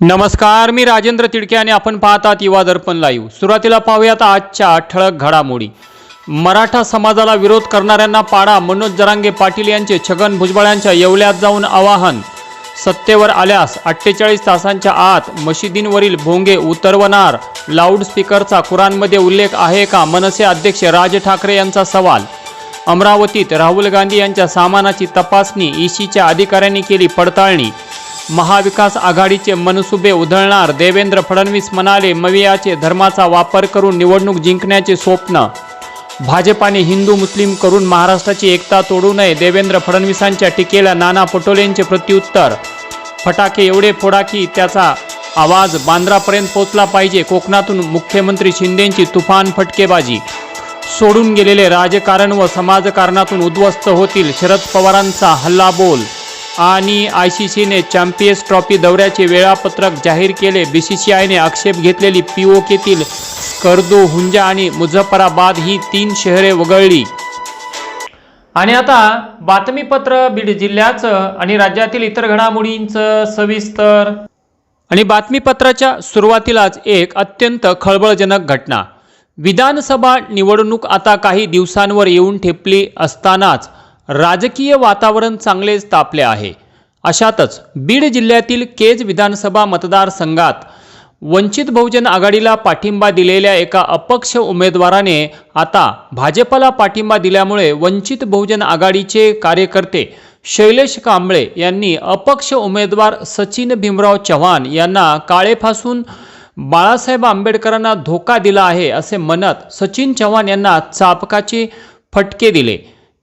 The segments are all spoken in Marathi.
नमस्कार मी राजेंद्र तिडके आणि आपण पाहतात युवा दर्पण लाईव्ह सुरुवातीला पाहूयात आजच्या ठळक घडामोडी. मराठा समाजाला विरोध करणाऱ्यांना पाडा मनोज जरांगे पाटील यांचे छगन भुजबळ यांच्या येवल्यात जाऊन आवाहन. सत्तेवर आल्यास अठ्ठेचाळीस तासांच्या आत मशिदींवरील भोंगे उतरवणार. लाऊडस्पीकरचा कुराणमध्ये उल्लेख आहे का? मनसे अध्यक्ष राज ठाकरे यांचा सवाल. अमरावतीत राहुल गांधी यांच्या सामानाची तपासणी ईसीच्या अधिकाऱ्यांनी केली पडताळणी. महाविकास आघाडीचे मनसुबे उधळणार. देवेंद्र फडणवीस म्हणाले मवियाचे धर्माचा वापर करून निवडणूक जिंकण्याचे स्वप्न. भाजपाने हिंदू मुस्लिम करून महाराष्ट्राची एकता तोडू नये देवेंद्र फडणवीसांच्या टीकेला नाना पटोलेंचे प्रत्युत्तर. फटाके एवढे फोडा की त्याचा आवाज बांद्रापर्यंत पोचला पाहिजे कोकणातून मुख्यमंत्री शिंदेंची तुफान फटकेबाजी. सोडून गेलेले राजकारण व समाजकारणातून उद्ध्वस्त होतील शरद पवारांचा हल्लाबोल. आणि आय सी सीने चॅम्पियन्स ट्रॉफी दौऱ्याचे वेळापत्रक जाहीर केले. बी सी सी आयने आक्षेप घेतलेली पी ओ केतील कर्दो हुंजा आणि मुझफ्फराबाद ही तीन शहरे वगळली. आणि आता बातमीपत्र बीड जिल्ह्याचं आणि राज्यातील इतर घडामोडींचं सविस्तर. आणि बातमीपत्राच्या सुरुवातीलाच एक अत्यंत खळबळजनक घटना. विधानसभा निवडणूक आता काही दिवसांवर येऊन ठेपली असतानाच राजकीय वातावरण चांगलेच तापले आहे. अशातच बीड जिल्ह्यातील केज विधानसभा मतदारसंघात वंचित बहुजन आघाडीला पाठिंबा दिलेल्या एका अपक्ष उमेदवाराने आता भाजपला पाठिंबा दिल्यामुळे वंचित बहुजन आघाडीचे कार्यकर्ते शैलेश कांबळे यांनी अपक्ष उमेदवार सचिन भीमराव चव्हाण यांना काळेपासून बाळासाहेब आंबेडकरांना धोका दिला आहे असे म्हणत सचिन चव्हाण यांना चापकाचे फटके दिले.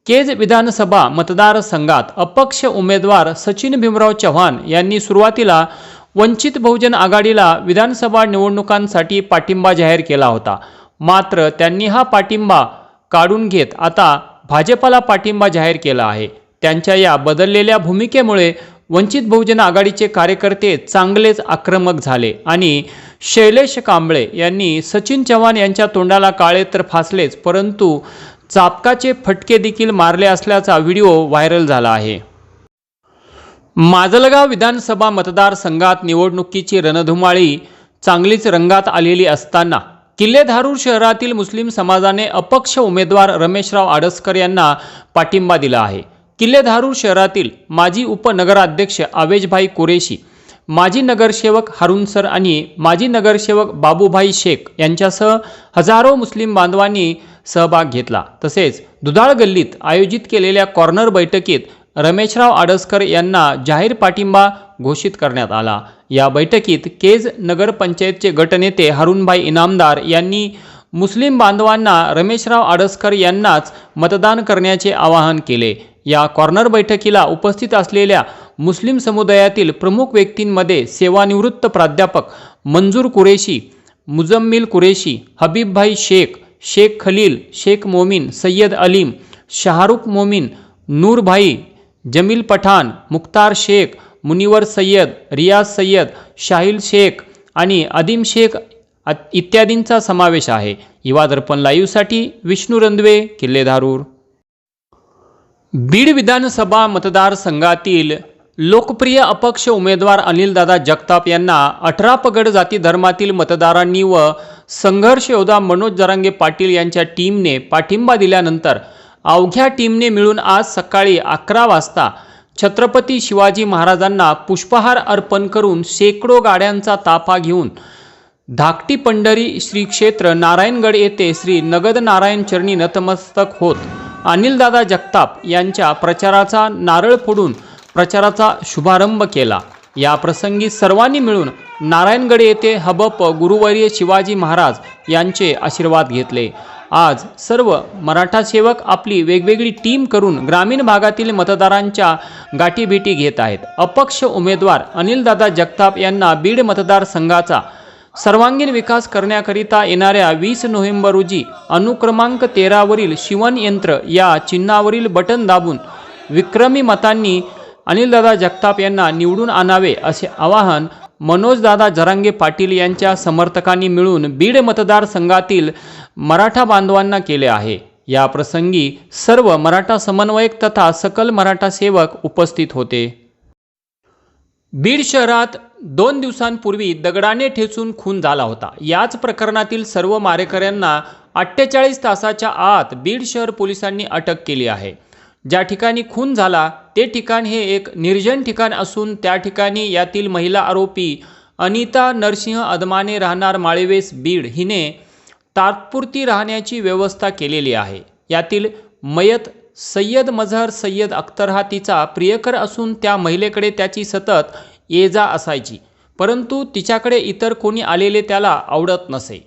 केज विधानसभा मतदारसंघात अपक्ष उमेदवार सचिन भीमराव चव्हाण यांनी सुरुवातीला वंचित बहुजन आघाडीला विधानसभा निवडणुकांसाठी पाठिंबा जाहीर केला होता. मात्र त्यांनी हा पाठिंबा काढून घेत आता भाजपला पाठिंबा जाहीर केला आहे. त्यांच्या या बदललेल्या भूमिकेमुळे वंचित बहुजन आघाडीचे कार्यकर्ते चांगलेच आक्रमक झाले आणि शैलेश कांबळे यांनी सचिन चव्हाण यांच्या तोंडाला काळे तर फासलेच परंतु चापकाचे फटके देखील मारले असल्याचा व्हिडिओ व्हायरल झाला आहे. माजलगाव विधानसभा मतदारसंघात निवडणुकीची रणधुमाळी चांगलीच रंगात आलेली असताना किल्लेधारूर शहरातील मुस्लिम समाजाने अपक्ष उमेदवार रमेशराव आडसकर यांना पाठिंबा दिला आहे. किल्लेधारूर शहरातील माजी उपनगराध्यक्ष आवेशभाई कुरेशी माजी नगरसेवक हरुण सर आणि माजी नगरसेवक बाबूभाई शेख यांच्यासह हजारो मुस्लिम बांधवांनी सहभाग घेतला. तसेच दुधाळ गल्लीत आयोजित केलेल्या कॉर्नर बैठकीत रमेशराव आडसकर यांना जाहीर पाठिंबा घोषित करण्यात आला. या बैठकीत केज नगरपंचायतचे गटनेते हरुणभाई इनामदार यांनी मुस्लिम बांधवांना रमेशराव आडसकर यांनाच मतदान करण्याचे आवाहन केले. या कॉर्नर बैठकीला उपस्थित असलेल्या मुस्लिम समुदायातील प्रमुख व्यक्तींमध्ये सेवानिवृत्त प्राध्यापक मंजूर कुरेशी मुजम्मिल कुरेशी हबीबभाई शेख शेख खलील शेख मोमीन सय्यद अलीम शाहरुख मोमीन नूरभाई जमील पठाण मुख्तार शेख मुनिवर सय्यद रियाज सय्यद शाहिल शेख आणि अदीम शेख इत्यादींचा समावेश आहे. युवा दर्पण लाईव्हसाठी विष्णू रंधवे किल्लेधारूर. बीड विधानसभा मतदारसंघातील लोकप्रिय अपक्ष उमेदवार अनिलदादा जगताप यांना अठरा पगड जाती धर्मातील मतदारांनी व संघर्ष योद्धा मनोज जरांगे पाटील यांच्या टीमने पाठिंबा दिल्यानंतर अवघ्या टीमने मिळून आज सकाळी अकरा वाजता छत्रपती शिवाजी महाराजांना पुष्पहार अर्पण करून शेकडो गाड्यांचा ताफा घेऊन धाकटी पंढरी श्री क्षेत्र नारायणगड येथे श्री नगद नारायण चरणी नतमस्तक होत. अनिलदादा जगताप यांच्या प्रचाराचा नारळ फोडून प्रचाराचा शुभारंभ केला. या प्रसंगी सर्वांनी मिळून नारायणगड येथे हबप गुरुवर्य शिवाजी महाराज यांचे आशीर्वाद घेतले. आज सर्व मराठा सेवक आपली वेगवेगळी टीम करून ग्रामीण भागातील मतदारांच्या गाठीभेटी घेत आहेत. अपक्ष उमेदवार अनिलदादा जगताप यांना बीड मतदारसंघाचा सर्वांगीण विकास करण्याकरिता येणाऱ्या वीस नोव्हेंबर रोजी अनुक्रमांक तेरावरील शिवन यंत्र या चिन्हावरील बटन दाबून विक्रमी मतांनी अनिलदादा जगताप यांना निवडून आणावे असे आवाहन मनोजदादा जरांगे पाटील यांच्या समर्थकांनी मिळून बीड मतदारसंघातील मराठा बांधवांना केले आहे. या प्रसंगी सर्व मराठा समन्वयक तथा सकल मराठा सेवक उपस्थित होते. बीड शहरात दोन दिवसांपूर्वी दगडाने ठेचून खून झाला होता. याच प्रकरणातील सर्व मारेकऱ्यांना अठ्ठेचाळीस तासाच्या आत बीड शहर पोलिसांनी अटक केली आहे. ज्या ठिकाणी खून झाला ते ठिकाण हे एक निर्जन ठिकाण असून त्या ठिकाणी यातील महिला आरोपी अनिता नरसिंह अदमाने राहणार माळेवेस बीड हिने तात्पुरती राहण्याची व्यवस्था केलेली आहे. यातील मयत सय्यद मझहर सय्यद अख्तर हा तिचा प्रियकर असून त्या महिलेकडे त्याची सतत ये जा असायची. परंतु तिच्याकडे इतर कोणी आलेले त्याला आवडत नसे.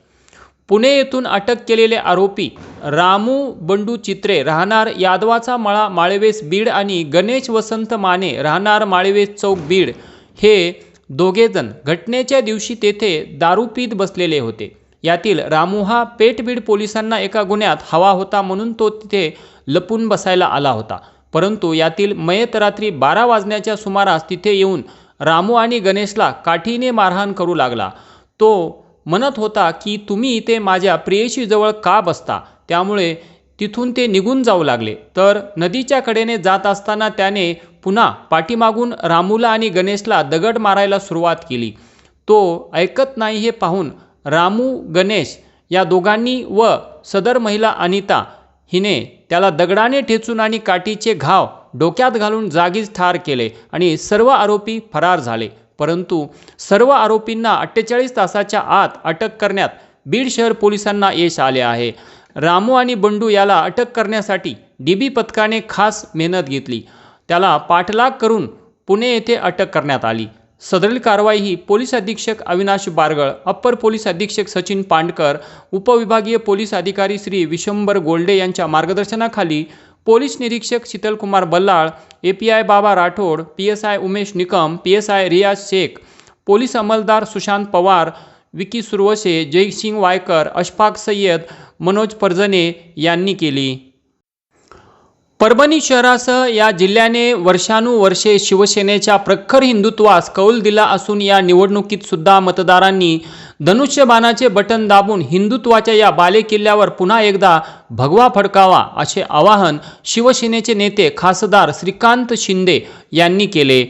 पुणे येथून अटक केलेले आरोपी रामू बंडू चित्रे राहणार यादवाचा मळा माळवेस बीड आणि गणेश वसंत माने राहणार माळवेस चौक बीड हे दोघेजण घटनेच्या दिवशी तेथे दारू पीत बसलेले होते. यातील रामू हा पेठबीड पोलिसांना एका गुन्ह्यात हवा होता म्हणून तो तिथे लपून बसायला आला होता. परंतु यातील मयत रात्री बारा वाजण्याच्या सुमारास तिथे येऊन रामू आणि गणेशला काठीने मारहाण करू लागला. तो म्हणत होता की तुम्ही इथे माझ्या प्रेयशीजवळ का बसता? त्यामुळे तिथून ते निघून जाऊ लागले. तर नदीच्या कडेने जात असताना त्याने पुन्हा पाठीमागून रामूला आणि गणेशला दगड मारायला सुरुवात केली. तो ऐकत नाही हे पाहून रामू गणेश या दोघांनी व सदर महिला अनिता हिने त्याला दगडाने ठेचून आणि काठीचे घाव डोक्यात घालून जागीच ठार केले आणि सर्व आरोपी फरार झाले. परंतु सर्व आरोपींना अठ्ठेचाळीस तासाच्या आत अटक करण्यात बीड शहर पोलिसांना यश आले आहे. रामू आणि बंडू याला अटक करण्यासाठी डी बी पथकाने खास मेहनत घेतली. त्याला पाठलाग करून पुणे येथे अटक करण्यात आली. सदरील कारवाई ही पोलीस अधीक्षक अविनाश बारगळ अप्पर पोलीस अधीक्षक सचिन पांडकर उपविभागीय पोलीस अधिकारी श्री विशंबर गोल्डे यांच्या मार्गदर्शनाखाली पोलीस निरीक्षक Sheetalkumar Ballal A P I Baba Rathod P S I Umesh Nikam P S I Riyaz Shaikh police अंमलदार Sushant Pawar Vicky Suravase Jaysing Waikar Ashfaq Sayyad Manoj Parjane यांनी केली. परभणी शहरासह या जिल्ह्याने वर्षानुवर्षे शिवसेनेच्या प्रखर हिंदुत्वास कौल दिला असून या निवडणुकीत सुद्धा मतदारांनी धनुष्यबाणाचे बटन दाबून हिंदुत्वाच्या या बालेकिल्ल्यावर पुन्हा एकदा भगवा फडकावा असे आवाहन शिवसेनेचे नेते खासदार श्रीकांत शिंदे यांनी केले.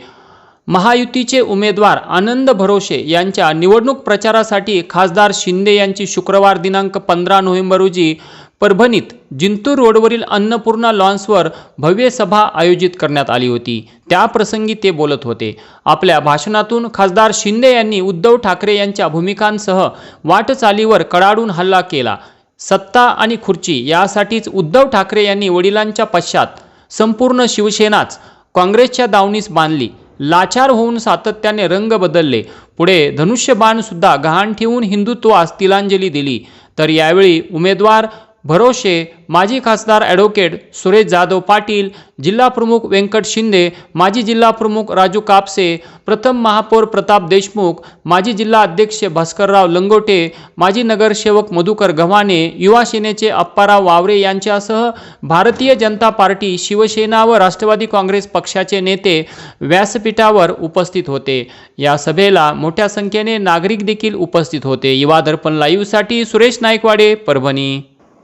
महायुतीचे उमेदवार आनंद भरोसे यांच्या निवडणूक प्रचारासाठी खासदार शिंदे यांची शुक्रवार दिनांक पंधरा नोव्हेंबर रोजी परभणीत जिंतूर रोडवरील अन्नपूर्णा लॉन्सवर भव्य सभा आयोजित करण्यात आली होती. त्याप्रसंगी ते बोलत होते. आपल्या भाषणातून खासदार शिंदे यांनी उद्धव ठाकरे यांच्या भूमिकांसह वाटचालीवर कडाडून हल्ला केला. सत्ता आणि खुर्ची यासाठीच उद्धव ठाकरे यांनी वडिलांच्या पश्चात संपूर्ण शिवसेनाच काँग्रेसच्या दावणीस बांधली. लाचार होऊन सातत्याने रंग बदलले. पुढे धनुष्यबाणसुद्धा गहाण ठेवून हिंदुत्वास तिलांजली दिली. तर यावेळी उमेदवार भरोसे माजी खासदार ॲडव्होकेट सुरेश जाधव पाटील जिल्हा प्रमुख व्यंकट शिंदे माजी जिल्हा प्रमुख राजू कापसे प्रथम महापौर प्रताप देशमुख माजी जिल्हा अध्यक्ष भास्करराव लंगोटे माजी नगरसेवक मधुकर गव्हाणे युवा सेनेचे अप्पाराव वावरे यांच्यासह भारतीय जनता पार्टी शिवसेना व राष्ट्रवादी काँग्रेस पक्षाचे नेते व्यासपीठावर उपस्थित होते. या सभेला मोठ्या संख्येने नागरिक देखील उपस्थित होते. युवा दर्पण लाईव्हसाठी सुरेश नाईकवाडे परभणी.